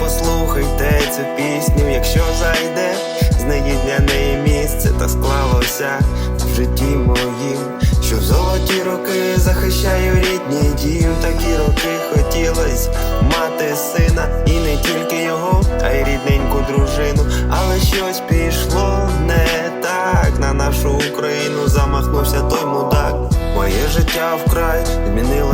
послухайте цю пісню, якщо зайде, знайдіть для неї місце, та склалося в житті моїм, що в золоті роки захищаю рідний дім. Такі роки хотілось мати сина, і не тільки його, а й рідненьку дружину. Але щось пішло не так. На нашу Україну замахнувся той мудак. Моє життя вкрай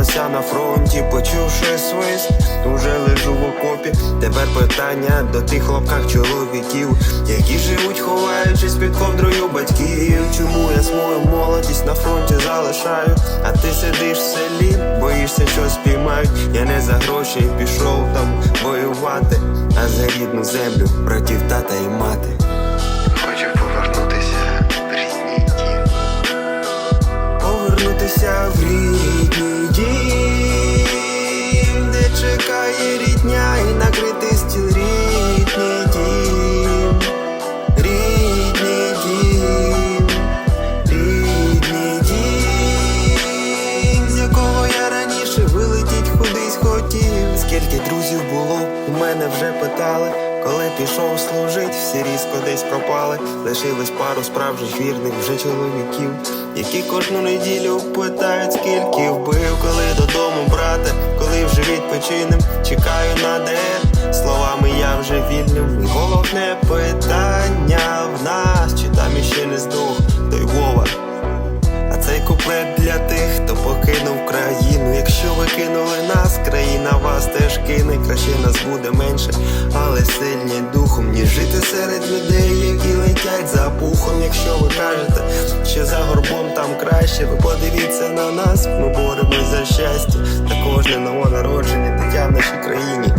змінилося на фронті, почувши свист, уже лежу в окопі. Тепер питання до тих хлопках чоловіків, які живуть, ховаючись під ковдрою батьків. Чому я свою молодість на фронті залишаю? А ти сидиш в селі, боїшся, що спіймають. Я не за гроші пішов там воювати, а за рідну землю, братів, тата і мати. Було, у мене вже питали. Коли пішов служить, всі різко десь пропали. Лишилось пару справжніх вірних вже чоловіків, які кожну неділю питають, скільки вбив, коли додому, брате, коли вже відпочинем, чекаю на де словами я вже вільним. І головне питання в нас, чи там іще не здох той Вова. А цей куплет для тих, покинув країну. Якщо ви кинули нас, країна вас теж кине. Краще нас буде менше, але сильні духом, ніж жити серед людей, які летять за пухом. Якщо ви кажете, що за горбом там краще, ви подивіться на нас. Ми боремось за щастя. Та кожне новонародження дитя в нашій країні